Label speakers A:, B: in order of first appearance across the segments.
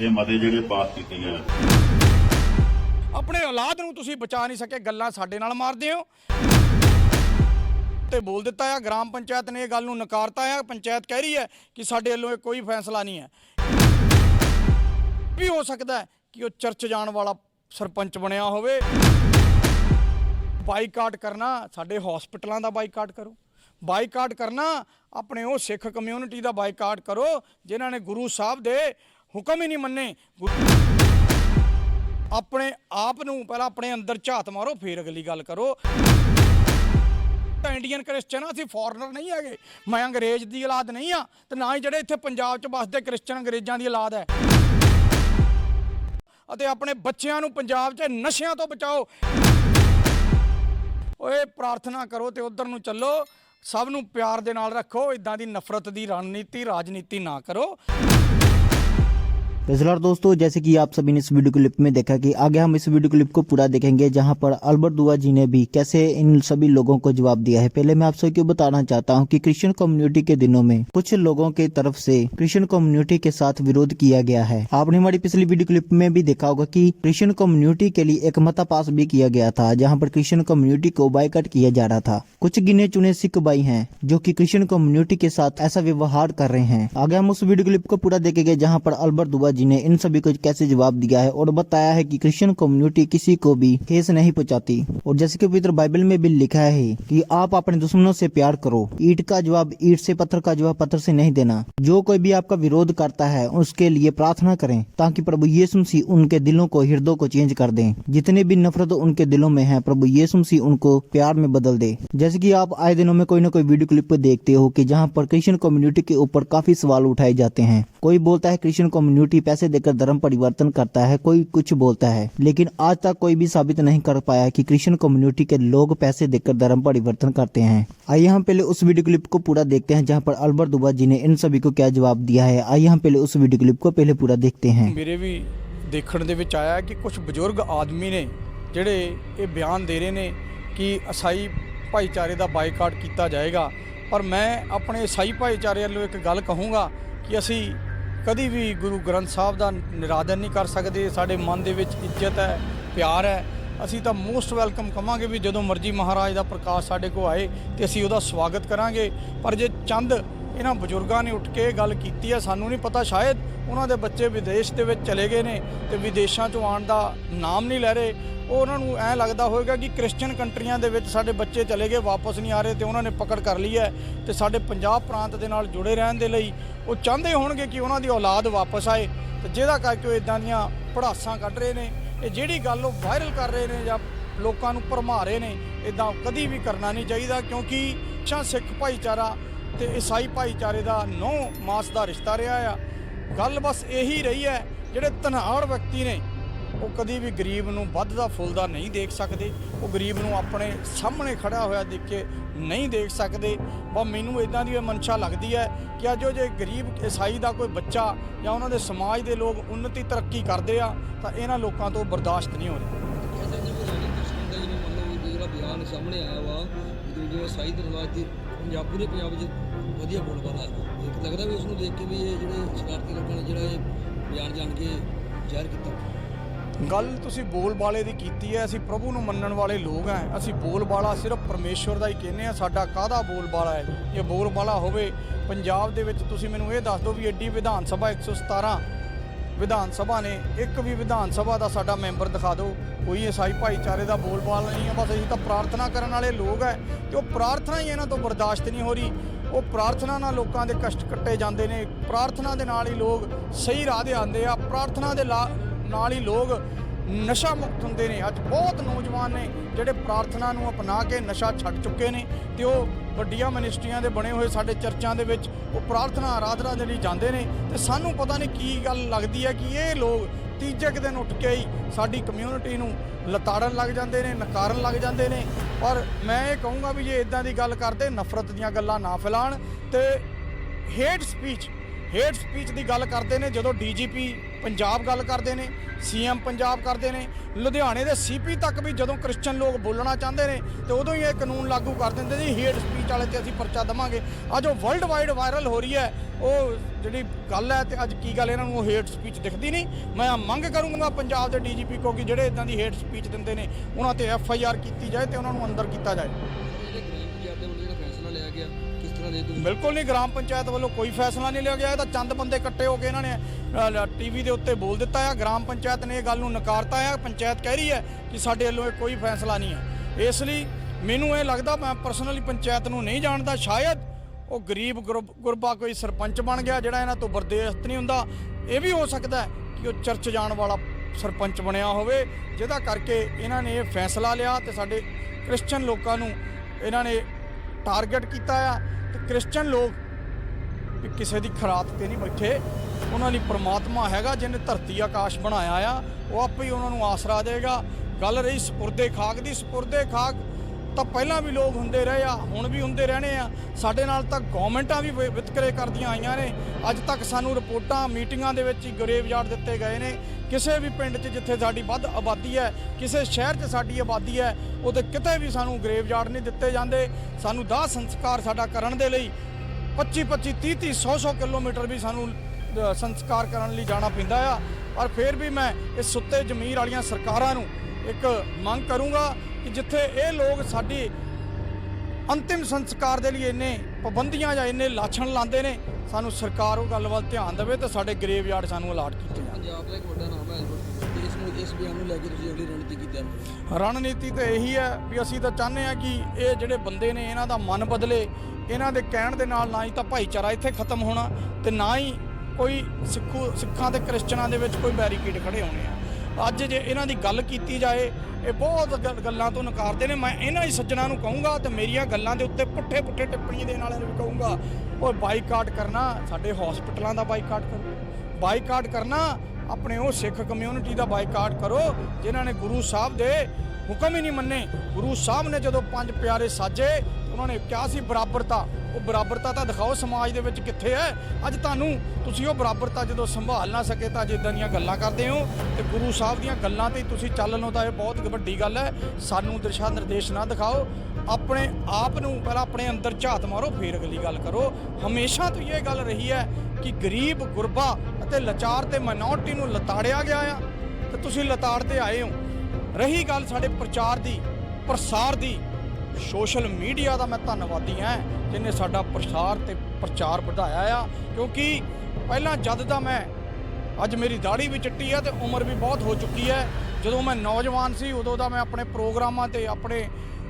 A: ਇਹ ਮਤੇ ਜਿਹੜੇ ਪਾਸ ਕੀਤੇ ਗਏ
B: ਆਪਣੇ ਔਲਾਦ ਨੂੰ ਤੁਸੀਂ ਬਚਾ ਨਹੀਂ ਸਕੇ, ਗੱਲਾਂ ਸਾਡੇ ਨਾਲ ਮਾਰਦੇ ਹੋ। ਤੇ ਬੋਲ ਦਿੱਤਾ ਆ, ਗ੍ਰਾਮ ਪੰਚਾਇਤ ਨੇ ਇਹ ਗੱਲ ਨੂੰ ਨਕਾਰਤਾ ਆ, ਪੰਚਾਇਤ ਕਹਿ ਰਹੀ ਹੈ ਕਿ ਸਾਡੇ ਵੱਲੋਂ ਇਹ ਕੋਈ ਫੈਸਲਾ ਨਹੀਂ ਹੈ। ਵੀ ਹੋ ਸਕਦਾ ਕਿ ਉਹ ਚਰਚ ਜਾਣ ਵਾਲਾ ਸਰਪੰਚ ਬਣਿਆ ਹੋਵੇ। ਬਾਈਕਾਟ ਕਰਨਾ, ਸਾਡੇ ਹਸਪੀਟਲਾਂ ਦਾ ਬਾਈਕਾਟ ਕਰੋ। ਬਾਈਕਾਟ ਕਰਨਾ, ਆਪਣੇ ਉਹ ਸਿੱਖ ਕਮਿਊਨਿਟੀ ਦਾ ਬਾਈਕਾਟ ਕਰੋ, ਜਿਨ੍ਹਾਂ ਨੇ ਗੁਰੂ ਸਾਹਿਬ ਦੇ ਹੁਕਮ ਹੀ ਨਹੀਂ ਮੰਨੇ। ਆਪਣੇ ਆਪ ਨੂੰ ਪਹਿਲਾਂ ਆਪਣੇ ਅੰਦਰ ਝਾਤ ਮਾਰੋ, ਫਿਰ ਅਗਲੀ ਗੱਲ ਕਰੋ। ਤਾਂ ਇੰਡੀਅਨ ਕ੍ਰਿਸਚਨ ਅਸੀਂ ਫੋਰਨਰ ਨਹੀਂ ਹੈਗੇ। ਮੈਂ ਅੰਗਰੇਜ਼ ਦੀ ਔਲਾਦ ਨਹੀਂ ਆ, ਤੇ ਨਾ ਹੀ ਜਿਹੜੇ ਇੱਥੇ ਪੰਜਾਬ 'ਚ ਵੱਸਦੇ ਕ੍ਰਿਸਚਨ ਅੰਗਰੇਜ਼ਾਂ ਦੀ ਔਲਾਦ ਹੈ। ਅਤੇ ਆਪਣੇ ਬੱਚਿਆਂ ਨੂੰ ਪੰਜਾਬ 'ਚ ਨਸ਼ਿਆਂ ਤੋਂ ਬਚਾਓ। ਓਏ, ਪ੍ਰਾਰਥਨਾ ਕਰੋ ਤੇ ਉਧਰ ਨੂੰ ਚੱਲੋ। ਸਭ ਨੂੰ ਪਿਆਰ ਦੇ ਨਾਲ ਰੱਖੋ ਇਦਾਂ ਦੀ ਨਫ਼ਰਤ ਦੀ ਰਣਨੀਤੀ, ਰਾਜਨੀਤੀ ਨਾ ਕਰੋ।
C: नमस्कार दोस्तों, जैसे कि आप सभी ने इस वीडियो क्लिप में देखा कि आगे हम इस वीडियो क्लिप को पूरा देखेंगे, जहाँ पर अल्बर्ट दुआ जी ने भी कैसे इन सभी लोगों को जवाब दिया है। पहले मैं आप सभी को बताना चाहता हूँ कि क्रिश्चियन कम्युनिटी के दिनों में कुछ लोगों के तरफ़ से क्रिश्चियन कम्युनिटी के साथ विरोध किया गया है। आपने हमारी पिछली वीडियो क्लिप में भी देखा होगा की क्रिश्चियन कम्युनिटी के लिए एक मता पास भी किया गया था, जहाँ पर क्रिश्चियन कम्युनिटी को बाइकआउट किया जा रहा था। कुछ गिने चुने सिख भाई है, जो की क्रिश्चियन कम्युनिटी के साथ ऐसा व्यवहार कर रहे हैं। आगे हम उस वीडियो क्लिप को पूरा देखेंगे, जहाँ पर अल्बर्ट दुआ जी ने इन सभी को कैसे जवाब दिया है और बताया है कि क्रिश्चियन कम्युनिटी किसी को भी ठेस नहीं पहुंचाती। और जैसे कि पवित्र बाइबल में भी लिखा है कि आप अपने दुश्मनों से प्यार करो। ईट का जवाब ईट से, पत्थर का जवाब पत्थर से नहीं देना। जो कोई भी आपका विरोध करता है, उसके लिए प्रार्थना करें, ताकि प्रभु यीशु मसीह उनके दिलों को, हृदय को चेंज कर दें। जितने भी नफरत उनके दिलों में है, प्रभु यीशु मसीह उनको प्यार में बदल दे। जैसे कि आप आए दिनों में कोई ना कोई वीडियो क्लिप देखते हो कि जहाँ पर क्रिश्चियन कम्युनिटी के ऊपर काफ़ी सवाल उठाए जाते हैं। कोई बोलता है क्रिश्चियन कम्युनिटी पैसे देकर धर्म परिवर्तन करता है कोई कुछ बोलता है लेकिन आज तक कोई भी साबित नहीं कर पाया कि क्रिश्चियन कम्युनिटी के लोग पैसे देकर धर्म परिवर्तन करते हैं आइए हम पहले उस वीडियो क्लिप को पूरा देखते हैं जहां पर अल्बर्ट दुबा जी ने इन सभी को क्या जवाब दिया है आइए हम पहले उस वीडियो क्लिप को पहले पूरा देखते हैं
B: ਮੇਰੇ ਵੀ ਦੇਖਣ ਦੇ ਵਿੱਚ ਆਇਆ ਕਿ ਕੁਝ ਬਜ਼ੁਰਗ ਆਦਮੀ ਨੇ ਜਿਹੜੇ ਇਹ ਬਿਆਨ ਦੇ ਰਹੇ ਨੇ ਕਿ ਈਸਾਈ ਭਾਈਚਾਰੇ ਦਾ ਬਾਈਕਾਟ ਕੀਤਾ ਜਾਏਗਾ ਪਰ ਮੈਂ ਆਪਣੇ ਈਸਾਈ ਭਾਈਚਾਰੇ ਵੱਲੋਂ ਇੱਕ ਗੱਲ ਕਹੂੰਗਾ ਕਿ ਅਸੀਂ ਕਦੀ ਵੀ ਗੁਰੂ ਗ੍ਰੰਥ ਸਾਹਿਬ ਦਾ ਨਿਰਾਦਰ ਨਹੀਂ ਕਰ ਸਕਦੇ। ਸਾਡੇ ਮਨ ਦੇ ਵਿੱਚ ਇੱਜ਼ਤ ਹੈ, ਪਿਆਰ ਹੈ। ਅਸੀਂ ਤਾਂ ਮੋਸਟ ਵੈਲਕਮ ਕਵਾਂਗੇ ਵੀ ਜਦੋਂ ਮਰਜ਼ੀ ਮਹਾਰਾਜ ਦਾ ਪ੍ਰਕਾਸ਼ ਸਾਡੇ ਕੋਲ ਆਏ ਤੇ ਅਸੀਂ ਉਹਦਾ ਸਵਾਗਤ ਕਰਾਂਗੇ। ਪਰ ਜੇ ਚੰਦ ਇਹਨਾਂ ਬਜ਼ੁਰਗਾਂ ਨੇ ਉੱਠ ਕੇ ਗੱਲ ਕੀਤੀ ਹੈ, ਸਾਨੂੰ ਨਹੀਂ ਪਤਾ, ਸ਼ਾਇਦ ਉਹਨਾਂ ਦੇ ਬੱਚੇ ਵਿਦੇਸ਼ ਦੇ ਵਿੱਚ ਚਲੇ ਗਏ ਨੇ ਤੇ ਵਿਦੇਸ਼ਾਂ ਚੋਂ ਆਉਣ ਦਾ ਨਾਮ ਨਹੀਂ ਲੈ ਰਹੇ। ਉਹ ਉਹਨਾਂ ਨੂੰ ਐ ਲੱਗਦਾ ਹੋਵੇਗਾ ਕਿ ਕ੍ਰਿਸਚੀਅਨ ਕੰਟਰੀਆਂ ਦੇ ਵਿੱਚ ਸਾਡੇ ਬੱਚੇ ਚਲੇ ਗਏ, ਵਾਪਸ ਨਹੀਂ ਆ ਰਹੇ ਤੇ ਉਹਨਾਂ ਨੇ ਪਕੜ ਕਰ ਲਈ ਹੈ ਤੇ ਸਾਡੇ ਪੰਜਾਬ ਪ੍ਰਾਂਤ ਦੇ ਨਾਲ ਜੁੜੇ ਰਹਿਣ ਦੇ ਲਈ ਉਹ ਚਾਹੁੰਦੇ ਹੋਣਗੇ ਕਿ ਉਹਨਾਂ ਦੀ ਔਲਾਦ ਵਾਪਸ ਆਏ ਤੇ ਜਿਹਦਾ ਕਰਕੇ ਉਹ ਇਦਾਂ ਦੀਆਂ ਪੜਾਸਾਂ ਕੱਢ ਰਹੇ ਨੇ, ਇਹ ਜਿਹੜੀ ਗੱਲ ਉਹ ਵਾਇਰਲ ਕਰ ਰਹੇ ਨੇ ਜਾਂ ਲੋਕਾਂ ਨੂੰ ਭਰਮਾ ਰਹੇ ਨੇ ਇਦਾਂ ਕਦੀ ਵੀ ਕਰਨਾ ਨਹੀਂ ਚਾਹੀਦਾ ਕਿਉਂਕਿ ਛਾ ਸਿੱਖ ਭਾਈਚਾਰਾ ਤੇ ਈਸਾਈ ਭਾਈਚਾਰੇ ਦਾ ਨੌ ਮਾਸ ਦਾ ਰਿਸ਼ਤਾ ਰਿਹਾ ਆ। ਗੱਲ ਬਸ ਇਹੀ ਰਹੀ ਹੈ, ਜਿਹੜੇ ਧਨਾੜ ਵਿਅਕਤੀ ਨੇ ਉਹ ਕਦੀ ਵੀ ਗਰੀਬ ਨੂੰ ਵੱਧਦਾ ਫੁੱਲਦਾ ਨਹੀਂ ਦੇਖ ਸਕਦੇ। ਉਹ ਗਰੀਬ ਨੂੰ ਆਪਣੇ ਸਾਹਮਣੇ ਖੜਾ ਹੋਇਆ ਦੇਖ ਕੇ ਨਹੀਂ ਦੇਖ ਸਕਦੇ। ਬਸ ਮੈਨੂੰ ਇਦਾਂ ਦੀ ਇਹ ਮਨਸ਼ਾ ਲੱਗਦੀ ਹੈ ਕਿ ਅੱਜ ਉਹ ਜੇ ਗਰੀਬ ਈਸਾਈ ਦਾ ਕੋਈ ਬੱਚਾ ਜਾਂ ਉਹਨਾਂ ਦੇ ਸਮਾਜ ਦੇ ਲੋਕ ਉન્નਤੀ ਤਰੱਕੀ ਕਰਦੇ ਆ, ਤਾਂ ਇਹਨਾਂ ਲੋਕਾਂ ਤੋਂ ਬਰਦਾਸ਼ਤ ਨਹੀਂ ਹੋ ਰਿਹਾ।
D: ਜਿਹੜਾ ਬਿਆਨ ਸਾਹਮਣੇ ਆਇਆ ਵਾ ਕਿ ਜਿਵੇਂ ਸਾਈ ਦਰਵਾਜ ਦੀ ਪੰਜਾਬ ਪੂਰੇ ਪੰਜਾਬ 'ਚ ਵਧੀਆ ਬੋਲਬਾਲਾ ਹੈ ਲੱਗਦਾ ਵੀ ਉਸ ਨੂੰ ਦੇਖ ਕੇ ਵੀ ਇਹ ਜਿਹੜੇ ਸ਼ਰਾਰਤੀ ਲੋਕਾਂ ਨੇ ਜਿਹੜਾ ਇਹ ਬਿਆਨ ਜਾਣ ਕੇ ਜ਼ਾਹਿਰ ਕੀਤਾ।
B: ਗੱਲ ਤੁਸੀਂ ਬੋਲ ਬਾਲੇ ਦੀ ਕੀਤੀ ਹੈ, ਅਸੀਂ ਪ੍ਰਭੂ ਨੂੰ ਮੰਨਣ ਵਾਲੇ ਲੋਕ ਹਾਂ। ਅਸੀਂ ਬੋਲ ਬਾਲਾ ਸਿਰਫ ਪਰਮੇਸ਼ਵਰ ਦਾ ਹੀ ਕਹਿੰਦੇ ਆ ਸਾਡਾ ਕਾਹਦਾ ਬੋਲ ਬਾਲਾ ਹੈ? ਜੇ ਬੋਲ ਬਾਲਾ ਹੋਵੇ, ਪੰਜਾਬ ਦੇ ਵਿੱਚ ਤੁਸੀਂ ਮੈਨੂੰ ਇਹ ਦੱਸ ਦਿਓ ਵੀ ਐਡੀ ਵਿਧਾਨ ਸਭਾ 117 ਵਿਧਾਨ ਸਭਾ ਨੇ, ਇੱਕ ਵੀ ਵਿਧਾਨ ਸਭਾ ਦਾ ਸਾਡਾ ਮੈਂਬਰ ਦਿਖਾ ਦਿਓ। ਕੋਈ ਈਸਾਈ ਭਾਈਚਾਰੇ ਦਾ ਬੋਲਬਾਲਾ ਨਹੀਂ ਹੈ, ਬਸ ਅਸੀਂ ਤਾਂ ਪ੍ਰਾਰਥਨਾ ਕਰਨ ਵਾਲੇ ਲੋਕ ਹੈ ਤੇ ਉਹ ਪ੍ਰਾਰਥਨਾ ਹੀ ਇਹਨਾਂ ਤੋਂ ਬਰਦਾਸ਼ਤ ਨਹੀਂ ਹੋ ਰਹੀ। ਉਹ ਪ੍ਰਾਰਥਨਾ ਨਾਲ ਲੋਕਾਂ ਦੇ ਕਸ਼ਟ ਕੱਟੇ ਜਾਂਦੇ ਨੇ, ਪ੍ਰਾਰਥਨਾ ਦੇ ਨਾਲ ਹੀ ਲੋਕ ਸਹੀ ਰਾਹ ਦੇ ਆਉਂਦੇ ਆ, ਪ੍ਰਾਰਥਨਾ ਦੇ ਲਾ- ਨਾਲ ਹੀ ਲੋਕ ਨਸ਼ਾ ਮੁਕਤ ਹੁੰਦੇ ਨੇ। ਅੱਜ ਬਹੁਤ ਨੌਜਵਾਨ ਨੇ ਜਿਹੜੇ ਪ੍ਰਾਰਥਨਾ ਨੂੰ ਅਪਣਾ ਕੇ ਨਸ਼ਾ ਛੱਡ ਚੁੱਕੇ ਨੇ ਤੇ ਉਹ ਵੱਡੀਆਂ ਮਿਨਿਸਟਰੀਆਂ ਦੇ ਬਣੇ ਹੋਏ ਸਾਡੇ ਚਰਚਾਂ ਦੇ ਵਿੱਚ ਉਹ ਪ੍ਰਾਰਥਨਾ ਆਰਾਧਨਾ ਦੇ ਲਈ ਜਾਂਦੇ ਨੇ ਤੇ ਸਾਨੂੰ ਪਤਾ ਨਹੀਂ ਕੀ ਗੱਲ ਲੱਗਦੀ ਹੈ ਕਿ ਇਹ ਲੋਕ ਤੀਜੇ ਕੁ ਦਿਨ ਉੱਠ ਕੇ ਹੀ ਸਾਡੀ ਕਮਿਊਨਿਟੀ ਨੂੰ ਲਤਾੜਨ ਲੱਗ ਜਾਂਦੇ ਨੇ, ਨਕਾਰਨ ਲੱਗ ਜਾਂਦੇ ਨੇ। ਔਰ ਮੈਂ ਇਹ ਕਹੂੰਗਾ ਵੀ ਜੇ ਇਦਾਂ ਦੀ ਗੱਲ ਕਰਦੇ, ਨਫ਼ਰਤ ਦੀਆਂ ਗੱਲਾਂ ਨਾ ਫੈਲਾਣ ਤੇ ਹੇਟ ਸਪੀਚ ਹੇਟ ਸਪੀਚ ਦੀ ਗੱਲ ਕਰਦੇ ਨੇ, ਜਦੋਂ ਡੀਜੀਪੀ ਪੰਜਾਬ ਗੱਲ ਕਰਦੇ ਨੇ, ਸੀਐਮ ਪੰਜਾਬ ਕਰਦੇ ਨੇ, ਲੁਧਿਆਣੇ ਦੇ ਸੀਪੀ ਤੱਕ ਵੀ ਜਦੋਂ ਕ੍ਰਿਸਚੀਅਨ ਲੋਕ ਬੋਲਣਾ ਚਾਹੁੰਦੇ ਨੇ, ਤੇ ਉਦੋਂ ਹੀ ਇਹ ਕਾਨੂੰਨ ਲਾਗੂ ਕਰ ਦਿੰਦੇ ਜੀ ਹੇਟ ਸਪੀਚ ਵਾਲੇ ਤੇ ਅਸੀਂ ਪਰਚਾ ਦਵਾਂਗੇ। ਅੱਜ ਉਹ ਵਰਲਡ ਵਾਈਡ ਵਾਇਰਲ ਹੋ ਰਹੀ ਹੈ, ਉਹ ਜਿਹੜੀ ਗੱਲ ਹੈ ਤੇ ਅੱਜ ਕੀ ਗੱਲ ਇਹਨਾਂ ਨੂੰ ਉਹ ਹੇਟ ਸਪੀਚ ਦਿਖਦੀ ਨਹੀਂ। ਮੈਂ ਮੰਗ ਕਰੂੰਗਾ ਪੰਜਾਬ ਦੇ ਡੀਜੀਪੀ ਕੋ ਕਿ ਜਿਹੜੇ ਇਦਾਂ ਦੀ ਹੇਟ ਸਪੀਚ ਦਿੰਦੇ ਨੇ, ਉਹਨਾਂ ਤੇ ਐਫ ਆਈ ਆਰ ਕੀਤੀ ਜਾਏ ਤੇ ਉਹਨਾਂ ਨੂੰ ਅੰਦਰ ਕੀਤਾ ਜਾਏ।
D: ਕਿਸ ਤੁਸੀਂ।
B: ਬਿਲਕੁਲ ਨਹੀਂ, ਗ੍ਰਾਮ ਪੰਚਾਇਤ ਵੱਲੋਂ ਕੋਈ ਫੈਸਲਾ ਨਹੀਂ ਲਿਆ ਗਿਆ। ਇਹ ਤਾਂ ਚੰਦ ਬੰਦੇ ਇਕੱਠੇ ਹੋ ਕੇ ਇਹਨਾਂ ਨੇ ਟੀਵੀ ਦੇ ਉੱਤੇ ਬੋਲ ਦਿੱਤਾ ਆ। ਗ੍ਰਾਮ ਪੰਚਾਇਤ ਨੇ ਇਹ ਗੱਲ ਨੂੰ ਨਕਾਰਤਾ ਆ। ਪੰਚਾਇਤ ਕਹਿ ਰਹੀ ਹੈ ਕਿ ਸਾਡੇ ਵੱਲੋਂ ਇਹ ਕੋਈ ਫੈਸਲਾ ਨਹੀਂ ਹੈ। ਇਸ ਲਈ ਮੈਨੂੰ ਇਹ ਲੱਗਦਾ, ਮੈਂ ਪਰਸਨਲੀ ਪੰਚਾਇਤ ਨੂੰ ਨਹੀਂ ਜਾਣਦਾ। ਸ਼ਾਇਦ ਉਹ ਗਰੀਬ ਗੁਰਬ- ਗੁਰਬਾ ਕੋਈ ਸਰਪੰਚ ਬਣ ਗਿਆ ਜਿਹੜਾ ਇਹਨਾਂ ਤੋਂ ਬਰਦੇਸ਼ਤ ਨਹੀਂ ਹੁੰਦਾ। ਇਹ ਵੀ ਹੋ ਸਕਦਾ ਕਿ ਉਹ ਚਰਚ ਜਾਣ ਵਾਲਾ ਸਰਪੰਚ ਬਣਿਆ ਹੋਵੇ, ਜਿਹਦਾ ਕਰਕੇ ਇਹਨਾਂ ਨੇ ਇਹ ਫੈਸਲਾ ਲਿਆ ਤੇ ਸਾਡੇ ਕ੍ਰਿਸਚੀਅਨ ਲੋਕਾਂ ਨੂੰ ਇਹਨਾਂ ਨੇ ਟਾਰਗੇਟ ਕੀਤਾ ਆ ਤੇ ਕ੍ਰਿਸਚੀਅਨ ਲੋਕ ਵੀ ਕਿਸੇ ਦੀ ਖਰਾਤ ਤੇ ਨਹੀਂ ਬੈਠੇ। ਉਹਨਾਂ ਲਈ ਪ੍ਰਮਾਤਮਾ ਹੈਗਾ, ਜਿਹਨੇ ਧਰਤੀ ਆਕਾਸ਼ ਬਣਾਇਆ ਆ, ਉਹ ਆਪੇ ਹੀ ਉਹਨਾਂ ਨੂੰ ਆਸਰਾ ਦੇਗਾ। ਗੱਲ ਰਹੀ ਸਪੁਰਦੇ ਖਾਕ ਦੀ, ਸਪੁਰਦੇ ਖਾਕ ਤਾਂ ਪਹਿਲਾਂ ਵੀ ਲੋਕ ਹੁੰਦੇ ਰਹੇ ਆ, ਹੁਣ ਵੀ ਹੁੰਦੇ ਰਹਿਣੇ ਆ। ਸਾਡੇ ਨਾਲ ਤਾਂ ਗਵਰਨਮੈਂਟਾਂ ਵੀ ਵਿ- ਵਿਤਕਰੇ ਕਰਦੀਆਂ ਆਈਆਂ ਨੇ। ਅੱਜ ਤੱਕ ਸਾਨੂੰ ਰਿਪੋਰਟਾਂ, ਮੀਟਿੰਗਾਂ ਦੇ ਵਿੱਚ ਹੀ ਗਰੇਵ ਯਾਰਡ ਦਿੱਤੇ ਗਏ ਨੇ। ਕਿਸੇ ਵੀ ਪਿੰਡ 'ਚ ਜਿੱਥੇ ਸਾਡੀ ਵੱਧ ਆਬਾਦੀ ਹੈ, ਕਿਸੇ ਸ਼ਹਿਰ 'ਚ ਸਾਡੀ ਆਬਾਦੀ ਹੈ, ਉਹਦੇ ਕਿਤੇ ਵੀ ਸਾਨੂੰ ਗਰੇਵ ਯਾਰਡ ਨਹੀਂ ਦਿੱਤੇ ਜਾਂਦੇ। ਸਾਨੂੰ ਦਾਹ ਸੰਸਕਾਰ ਸਾਡਾ ਕਰਨ ਦੇ ਲਈ 25 25 30 30 100 100 ਕਿਲੋਮੀਟਰ ਵੀ ਸਾਨੂੰ ਸੰਸਕਾਰ ਕਰਨ ਲਈ ਜਾਣਾ ਪੈਂਦਾ ਆ। ਪਰ ਫਿਰ ਵੀ ਮੈਂ ਇਸ ਸੁੱਤੇ ਜ਼ਮੀਰ ਵਾਲੀਆਂ ਸਰਕਾਰਾਂ ਨੂੰ ਇੱਕ ਮੰਗ ਕਰੂੰਗਾ ਕਿ ਜਿੱਥੇ ਇਹ ਲੋਕ ਸਾਡੀ ਅੰਤਿਮ ਸੰਸਕਾਰ ਦੇ ਲਈ ਇੰਨੇ ਪਾਬੰਦੀਆਂ ਜਾਂ ਇੰਨੇ ਲਾਛਣ ਲਾਉਂਦੇ ਨੇ ਸਾਨੂੰ ਸਰਕਾਰ ਉਹ ਗੱਲ ਵੱਲ ਧਿਆਨ ਦੇਵੇ ਤੇ ਸਾਡੇ ਗਰੇਵ ਯਾਰਡ ਸਾਨੂੰ ਅਲਾਟ ਕੀਤੇ ਜਾਣ।
D: ਪੰਜਾਬ ਦਾ ਇੱਕ ਵੱਡਾ ਨਾਮ ਹੈ ਐਲਬਰਟ ਇਸ ਨੂੰ ਇਸ ਬਿਆਨ ਨੂੰ ਲੈ ਕੇ ਤੁਸੀਂ ਅਗਲੀ ਰਣਨੀਤੀ ਕੀ ਕਰੋ
B: ਰਣਨੀਤੀ ਤਾਂ ਇਹੀ ਹੈ ਵੀ ਅਸੀਂ ਤਾਂ ਚਾਹੁੰਦੇ ਹਾਂ ਕਿ ਇਹ ਜਿਹੜੇ ਬੰਦੇ ਨੇ ਇਹਨਾਂ ਦਾ ਮਨ ਬਦਲੇ ਇਹਨਾਂ ਦੇ ਕਹਿਣ ਦੇ ਨਾਲ ਨਾ ਹੀ ਤਾਂ ਭਾਈਚਾਰਾ ਇੱਥੇ ਖਤਮ ਹੋਣਾ ਤੇ ਨਾ ਹੀ ਕੋਈ ਸਿੱਖੂ ਸਿੱਖਾਂ ਤੇ ਕ੍ਰਿਸਚਨਾਂ ਦੇ ਵਿੱਚ ਕੋਈ ਬੈਰੀਕੇਡ ਖੜੇ ਹੋਣੇ ਆ। ਅੱਜ ਜੇ ਇਹਨਾਂ ਦੀ ਗੱਲ ਕੀਤੀ ਜਾਏ, ਇਹ ਬਹੁਤ ਗੱਲ- ਗੱਲਾਂ ਤੋਂ ਨਕਾਰਦੇ ਨੇ। ਮੈਂ ਇਹਨਾਂ ਹੀ ਸੱਜਣਾ ਨੂੰ ਕਹੂੰਗਾ ਤੇ ਮੇਰੀਆਂ ਗੱਲਾਂ ਦੇ ਉੱਤੇ ਪੁੱਠੇ ਪੁੱਠੇ ਟਿੱਪਣੀ ਦੇਣ ਵਾਲਿਆਂ ਨੂੰ ਵੀ ਕਹੂੰਗਾ ਉਹ ਬਾਈਕਾਟ ਕਰਨਾ, ਸਾਡੇ ਹਸਪੀਟਲਾਂ ਦਾ ਬਾਈਕਾਟ ਕਰੋ। ਬਾਈਕਾਟ ਕਰਨਾ, ਆਪਣੇ ਉਹ ਸਿੱਖ ਕਮਿਊਨਿਟੀ ਦਾ ਬਾਈਕਾਟ ਕਰੋ, ਜਿਨ੍ਹਾਂ ਨੇ ਗੁਰੂ ਸਾਹਿਬ ਦੇ ਹੁਕਮ ਹੀ ਨਹੀਂ ਮੰਨੇ। ਗੁਰੂ ਸਾਹਿਬ ਨੇ ਜਦੋਂ ਪੰਜ ਪਿਆਰੇ ਸਾਜੇ, ਉਹਨਾਂ ਨੇ ਕਿਹਾ ਸੀ ਬਰਾਬਰਤਾ। ਉਹ ਬਰਾਬਰਤਾ ਤਾਂ ਦਿਖਾਓ ਸਮਾਜ ਦੇ ਵਿੱਚ ਕਿੱਥੇ ਹੈ। ਅੱਜ ਤੁਹਾਨੂੰ ਤੁਸੀਂ ਉਹ ਬਰਾਬਰਤਾ ਜਦੋਂ ਸੰਭਾਲ ਨਾ ਸਕੇ ਤਾਂ ਜਿੱਦਾਂ ਦੀਆਂ ਗੱਲਾਂ ਕਰਦੇ ਹੋ। ਤੇ ਗੁਰੂ ਸਾਹਿਬ ਦੀਆਂ ਗੱਲਾਂ ਤੇ ਹੀ ਤੁਸੀਂ ਚੱਲਣੋ ਤਾਂ ਇਹ ਬਹੁਤ ਵੱਡੀ ਗੱਲ ਹੈ। ਸਾਨੂੰ ਦਿਸ਼ਾ ਨਿਰਦੇਸ਼ ਨਾ ਦਿਖਾਓ। ਆਪਣੇ ਆਪ ਨੂੰ ਪਹਿਲਾਂ ਆਪਣੇ ਅੰਦਰ ਝਾਤ ਮਾਰੋ, ਫੇਰ ਅਗਲੀ ਗੱਲ ਕਰੋ। ਹਮੇਸ਼ਾ ਤੋਂ ਇਹ ਗੱਲ ਰਹੀ ਹੈ ਕਿ ਗਰੀਬ, ਗੁਰਬਾ ਅਤੇ ਲਾਚਾਰ ਤੇ ਮਾਈਨੋਰਟੀ ਨੂੰ ਲਤਾੜਿਆ ਗਿਆ ਆ। ਤੇ ਤੁਸੀਂ ਲਤਾੜ 'ਤੇ ਆਏ ਹੋ। ਰਹੀ ਗੱਲ ਸਾਡੇ ਪ੍ਰਚਾਰ ਦੀ, ਪ੍ਰਸਾਰ ਦੀ। ਸੋਸ਼ਲ ਮੀਡੀਆ ਦਾ ਮੈਂ ਧੰਨਵਾਦੀ ਹਾਂ ਜਿਨੇ ਸਾਡਾ ਪ੍ਰਸਾਰ ਤੇ ਪ੍ਰਚਾਰ ਵਧਾਇਆ ਆ, ਕਿਉਂਕਿ ਪਹਿਲਾਂ ਜਦ ਦਾ ਮੈਂ, ਅੱਜ ਮੇਰੀ ਦਾੜੀ ਵੀ ਚਿੱਟੀ ਹੈ ਤੇ ਉਮਰ ਵੀ ਬਹੁਤ ਹੋ ਚੁੱਕੀ ਹੈ। ਜਦੋਂ ਮੈਂ ਨੌਜਵਾਨ ਸੀ ਉਦੋਂ ਦਾ ਮੈਂ ਆਪਣੇ ਪ੍ਰੋਗਰਾਮਾਂ ਤੇ, ਆਪਣੇ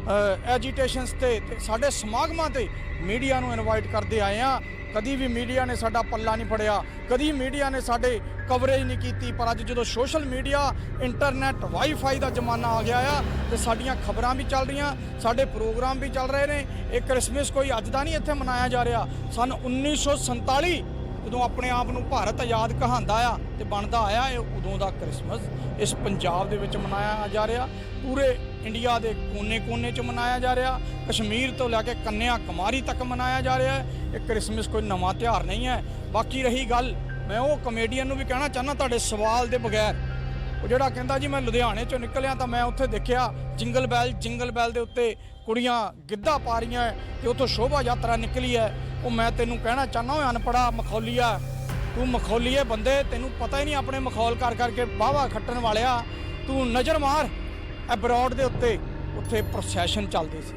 B: ਐਜੀਟੇਸ਼ਨਸ ਤੇ ਤੇ ਸਾਡੇ ਸਮਾਗਮਾਂ ਤੇ ਮੀਡੀਆ ਨੂੰ ਇਨਵਾਈਟ ਕਰਦੇ ਆਏ ਆ ਕਦੀ ਵੀ ਮੀਡੀਆ ਨੇ ਸਾਡਾ ਪੱਲਾ ਨਹੀਂ ਫੜਿਆ, ਕਦੀ ਮੀਡੀਆ ਨੇ ਸਾਡੇ ਕਵਰੇਜ ਨਹੀਂ ਕੀਤੀ, ਪਰ ਅੱਜ ਜਦੋਂ ਸੋਸ਼ਲ ਮੀਡੀਆ ਇੰਟਰਨੈਟ ਵਾਈਫਾਈ ਦਾ ਜ਼ਮਾਨਾ ਆ ਗਿਆ ਆ, ਤੇ ਸਾਡੀਆਂ ਖਬਰਾਂ ਵੀ ਚੱਲ ਰਹੀਆਂ, ਸਾਡੇ ਪ੍ਰੋਗਰਾਮ ਵੀ ਚੱਲ ਰਹੇ ਨੇ। ਇਹ ਕ੍ਰਿਸਮਸ ਕੋਈ ਅੱਜ ਦਾ ਨਹੀਂ ਇੱਥੇ ਮਨਾਇਆ ਜਾ ਰਿਹਾ। ਸਨ 1947 ਜਦੋਂ ਆਪਣੇ ਆਪ ਨੂੰ ਭਾਰਤ ਆਜ਼ਾਦ ਕਹਾਂਦਾ ਆ ਤੇ ਬਣਦਾ ਆਇਆ, ਇਹ ਉਦੋਂ ਦਾ ਕ੍ਰਿਸਮਸ ਇਸ ਪੰਜਾਬ ਦੇ ਵਿੱਚ ਮਨਾਇਆ ਜਾ ਰਿਹਾ। ਪੂਰੇ ਇੰਡੀਆ ਦੇ ਕੋਨੇ-ਕੋਨੇ 'ਚ ਮਨਾਇਆ ਜਾ ਰਿਹਾ। ਕਸ਼ਮੀਰ ਤੋਂ ਲੈ ਕੇ ਕੰਨਿਆ ਕੁਮਾਰੀ ਤੱਕ ਮਨਾਇਆ ਜਾ ਰਿਹਾ ਹੈ। ਇਹ ਕ੍ਰਿਸਮਸ ਕੋਈ ਨਵਾਂ ਤਿਉਹਾਰ ਨਹੀਂ ਹੈ। ਬਾਕੀ ਰਹੀ ਗੱਲ, ਮੈਂ ਉਹ ਕਮੇਡੀਅਨ ਨੂੰ ਵੀ ਕਹਿਣਾ ਚਾਹੁੰਦਾ ਤੁਹਾਡੇ ਸਵਾਲ ਦੇ ਬਗੈਰ। ਉਹ ਜਿਹੜਾ ਕਹਿੰਦਾ ਜੀ, ਮੈਂ ਲੁਧਿਆਣੇ ਚੋਂ ਨਿਕਲਿਆ ਤਾਂ ਮੈਂ ਉੱਥੇ ਦੇਖਿਆ ਜਿੰਗਲ ਬੈਲ ਜਿੰਗਲ ਬੈਲ ਦੇ ਉੱਤੇ ਕੁੜੀਆਂ ਗਿੱਧਾ ਪਾ ਰਹੀਆਂ ਹੈ ਤੇ ਉੱਥੋਂ ਸ਼ੋਭਾ ਯਾਤਰਾ ਨਿਕਲੀ ਹੈ। ਉਹ ਮੈਂ ਤੈਨੂੰ ਕਹਿਣਾ ਚਾਹੁੰਦਾ ਓਏ ਅਨਪੜਾ ਮਖੌਲੀਆ। ਤੂੰ ਮਖੌਲੀਏ ਬੰਦੇ, ਤੈਨੂੰ ਪਤਾ ਹੀ ਨਹੀਂ ਆਪਣੇ ਮਖੌਲ ਕਰ ਕਰਕੇ ਬਾਵਾ ਖੱਟਣ ਵਾਲਿਆ। ਤੂੰ ਨਜ਼ਰ ਮਾਰ। ਅਬਰੋਡ ਦੇ ਉੱਤੇ ਉੱਥੇ ਪ੍ਰੋਸੈਸ਼ਨ ਚੱਲਦੇ ਸੀ।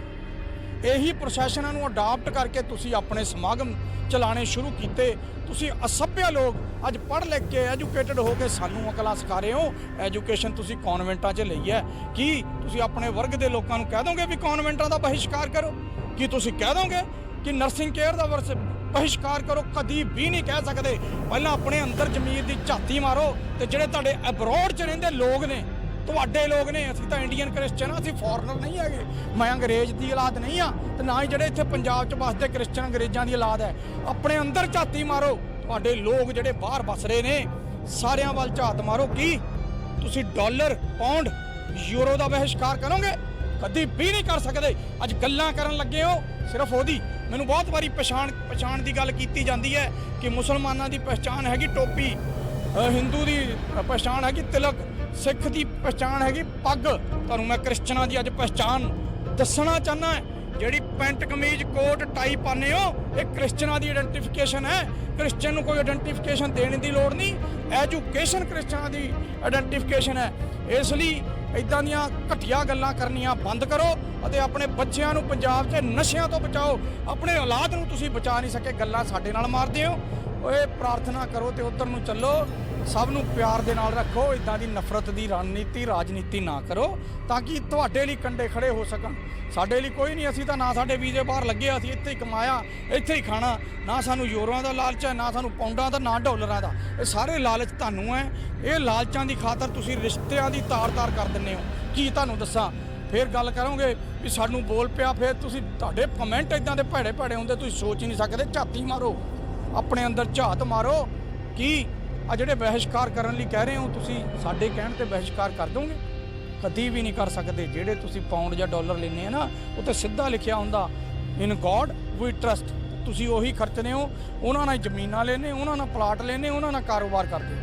B: ਇਹੀ ਪ੍ਰੋਸੈਸ਼ਨਾਂ ਨੂੰ ਅਡਾਪਟ ਕਰਕੇ ਤੁਸੀਂ ਆਪਣੇ ਸਮਾਗਮ ਚਲਾਣੇ ਸ਼ੁਰੂ ਕੀਤੇ। ਤੁਸੀਂ ਅਸਭਿਆ ਲੋਕ, ਅੱਜ ਪੜ੍ਹ ਲਿਖ ਕੇ ਐਜੂਕੇਟਡ ਹੋ ਕੇ ਸਾਨੂੰ ਅਕਲਾਂ ਸਿਖਾ ਰਹੇ ਹੋ। ਐਜੂਕੇਸ਼ਨ ਤੁਸੀਂ ਕਨਵੈਂਟਾਂ 'ਚ ਲਈ ਹੈ। ਕੀ ਤੁਸੀਂ ਆਪਣੇ ਵਰਗ ਦੇ ਲੋਕਾਂ ਨੂੰ ਕਹਿ ਦੋਗੇ ਵੀ ਕਨਵੈਂਟਾਂ ਦਾ ਬਹਿਸ਼ਕਾਰ ਕਰੋ? ਕੀ ਤੁਸੀਂ ਕਹਿ ਦੋਗੇ ਕਿ ਨਰਸਿੰਗ ਕੇਅਰ ਦਾ ਵਰਸ ਬਹਿਸ਼ਕਾਰ ਕਰੋ? ਕਦੀ ਵੀ ਨਹੀਂ ਕਹਿ ਸਕਦੇ। ਪਹਿਲਾਂ ਆਪਣੇ ਅੰਦਰ ਜ਼ਮੀਰ ਦੀ ਝਾਤੀ ਮਾਰੋ ਤੇ ਜਿਹੜੇ ਤੁਹਾਡੇ ਅਬਰੋਡ 'ਚ ਰਹਿੰਦੇ ਲੋਕ ਨੇ ਤੁਹਾਡੇ ਲੋਕ ਨੇ, ਅਸੀਂ ਤਾਂ ਇੰਡੀਅਨ ਕ੍ਰਿਸਚਨ ਆ, ਅਸੀਂ ਫੋਰਨਰ ਨਹੀਂ ਹੈਗੇ। ਮੈਂ ਅੰਗਰੇਜ਼ ਦੀ ਔਲਾਦ ਨਹੀਂ ਆ, ਤੇ ਨਾ ਹੀ ਜਿਹੜੇ ਇੱਥੇ ਪੰਜਾਬ 'ਚ ਵੱਸਦੇ ਕ੍ਰਿਸਚਨ ਅੰਗਰੇਜ਼ਾਂ ਦੀ ਔਲਾਦ ਹੈ। ਆਪਣੇ ਅੰਦਰ ਝਾਤੀ ਮਾਰੋ, ਤੁਹਾਡੇ ਲੋਕ ਜਿਹੜੇ ਬਾਹਰ ਵੱਸ ਰਹੇ ਨੇ, ਸਾਰਿਆਂ ਵੱਲ ਝਾਤ ਮਾਰੋ। ਕੀ? ਤੁਸੀਂ ਡਾਲਰ, ਪੌਂਡ, ਯੂਰੋ ਦਾ ਬਹਿਸ਼ਕਾਰ ਕਰੋਗੇ? ਕਦੀ ਵੀ ਨਹੀਂ ਕਰ ਸਕਦੇ। ਅੱਜ ਗੱਲਾਂ ਕਰਨ ਲੱਗੇ ਹੋ, ਸਿਰਫ ਉਹਦੀ। ਮੈਨੂੰ ਬਹੁਤ ਵਾਰੀ ਪਛਾਣ ਪਛਾਣ ਦੀ ਗੱਲ ਕੀਤੀ ਜਾਂਦੀ ਹੈ ਕਿ ਮੁਸਲਮਾਨਾਂ ਦੀ ਪਛਾਣ ਹੈਗੀ ਟੋਪੀ ਹਿੰਦੂ ਦੀ ਪਛਾਣ ਹੈਗੀ ਤਿਲਕ। ਸਿੱਖ ਦੀ ਪਛਾਣ ਹੈਗੀ ਪੱਗ। ਤੁਹਾਨੂੰ ਮੈਂ ਕ੍ਰਿਸਚਨਾਂ ਦੀ ਅੱਜ ਪਛਾਣ ਦੱਸਣਾ ਚਾਹਨਾ ਜਿਹੜੀ ਪੈਂਟ ਕਮੀਜ਼, ਕੋਟ, ਟਾਈ ਪਾਉਂਦੇ ਹੋ, ਇਹ ਕ੍ਰਿਸਚਨਾਂ ਦੀ ਆਇਡੈਂਟੀਫਿਕੇਸ਼ਨ ਹੈ। ਕ੍ਰਿਸਚਨ ਨੂੰ ਕੋਈ ਆਇਡੈਂਟੀਫਿਕੇਸ਼ਨ ਦੇਣ ਦੀ ਲੋੜ ਨਹੀਂ। ਐਜੂਕੇਸ਼ਨ ਕ੍ਰਿਸਚਨਾਂ ਦੀ ਆਇਡੈਂਟੀਫਿਕੇਸ਼ਨ ਹੈ। ਇਸ ਲਈ ਇਦਾਂ ਦੀਆਂ ਘਟੀਆ ਗੱਲਾਂ ਕਰਨੀਆਂ ਬੰਦ ਕਰੋ ਅਤੇ ਆਪਣੇ ਬੱਚਿਆਂ ਨੂੰ ਪੰਜਾਬ 'ਚ ਨਸ਼ਿਆਂ ਤੋਂ ਬਚਾਓ। ਆਪਣੇ ਔਲਾਦ ਨੂੰ ਤੁਸੀਂ ਬਚਾ ਨਹੀਂ ਸਕੇ, ਗੱਲਾਂ ਸਾਡੇ ਨਾਲ ਮਾਰਦੇ ਹੋ। ਓਏ, ਪ੍ਰਾਰਥਨਾ ਕਰੋ ਤੇ ਉਧਰ ਨੂੰ ਚੱਲੋ। ਸਭ ਨੂੰ ਪਿਆਰ ਦੇ ਨਾਲ ਰੱਖੋ ਇਦਾਂ ਦੀ ਨਫ਼ਰਤ ਦੀ ਰਣਨੀਤੀ, ਰਾਜਨੀਤੀ ਨਾ ਕਰੋ, ਤਾਂ ਕਿ ਤੁਹਾਡੇ ਲਈ ਕੰਡੇ ਖੜੇ ਹੋ ਸਕਣ। ਸਾਡੇ ਲਈ ਕੋਈ ਨਹੀਂ, ਅਸੀਂ ਤਾਂ ਨਾ ਸਾਡੇ ਵੀਜ਼ੇ ਬਾਹਰ ਲੱਗੇ ਅਸੀਂ ਇੱਥੇ ਹੀ ਕਮਾਇਆ, ਇੱਥੇ ਹੀ ਖਾਣਾ, ਨਾ ਸਾਨੂੰ ਯੂਰੋਆਂ ਦਾ ਲਾਲਚ ਹੈ, ਨਾ ਸਾਨੂੰ ਪੌਂਡਾਂ ਦਾ, ਨਾ ਡਾਲਰਾਂ ਦਾ। ਇਹ ਸਾਰੇ ਲਾਲਚ ਤੁਹਾਨੂੰ ਹੈ। ਇਹ ਲਾਲਚਾਂ ਦੀ ਖਾਤਰ ਤੁਸੀਂ ਰਿਸ਼ਤਿਆਂ ਦੀ ਤਾਰ-ਤਾਰ ਕਰ ਦਿੰਦੇ ਹੋ। ਕੀ ਤੁਹਾਨੂੰ ਦੱਸਾਂ? ਫਿਰ ਗੱਲ ਕਰੋਗੇ ਵੀ ਸਾਨੂੰ ਬੋਲ ਪਿਆ, ਫਿਰ ਤੁਸੀਂ ਤੁਹਾਡੇ ਕਮੈਂਟ ਇਦਾਂ ਦੇ ਭੈੜੇ ਭੈੜੇ ਹੁੰਦੇ, ਤੁਸੀਂ ਸੋਚ ਹੀ ਨਹੀਂ ਸਕਦੇ। ਝਾਤੀ ਮਾਰੋ। ਆਪਣੇ ਅੰਦਰ ਝਾਤ ਮਾਰੋ ਕੀ ਆ ਜਿਹੜੇ ਬਹਿਸ਼ਕਾਰ ਕਰਨ ਲਈ ਕਹਿ ਰਹੇ ਹੋ, ਤੁਸੀਂ ਸਾਡੇ ਕਹਿਣ ਤੇ ਬਹਿਸ਼ਕਾਰ ਕਰ ਦੋਗੇ? ਕਦੀ ਵੀ ਨਹੀਂ ਕਰ ਸਕਦੇ, ਜਿਹੜੇ ਤੁਸੀਂ ਪਾਉਂਡ ਜਾਂ ਡਾਲਰ ਲੈਨੇ ਆ ਨਾ, ਉਹ ਤੇ ਸਿੱਧਾ ਲਿਖਿਆ ਹੁੰਦਾ ਇਨ ਗੋਡ ਵੀ ਟਰਸਟ ਤੁਸੀਂ ਉਹੀ ਖਰਚਦੇ ਹੋ, ਉਹਨਾਂ ਨਾਲ ਜ਼ਮੀਨਾਂ ਲੈਨੇ ਉਹਨਾਂ ਨਾਲ ਪਲਾਟ ਲੈਨੇ ਉਹਨਾਂ ਨਾਲ ਕਾਰੋਬਾਰ ਕਰਦੇ ਹੋ।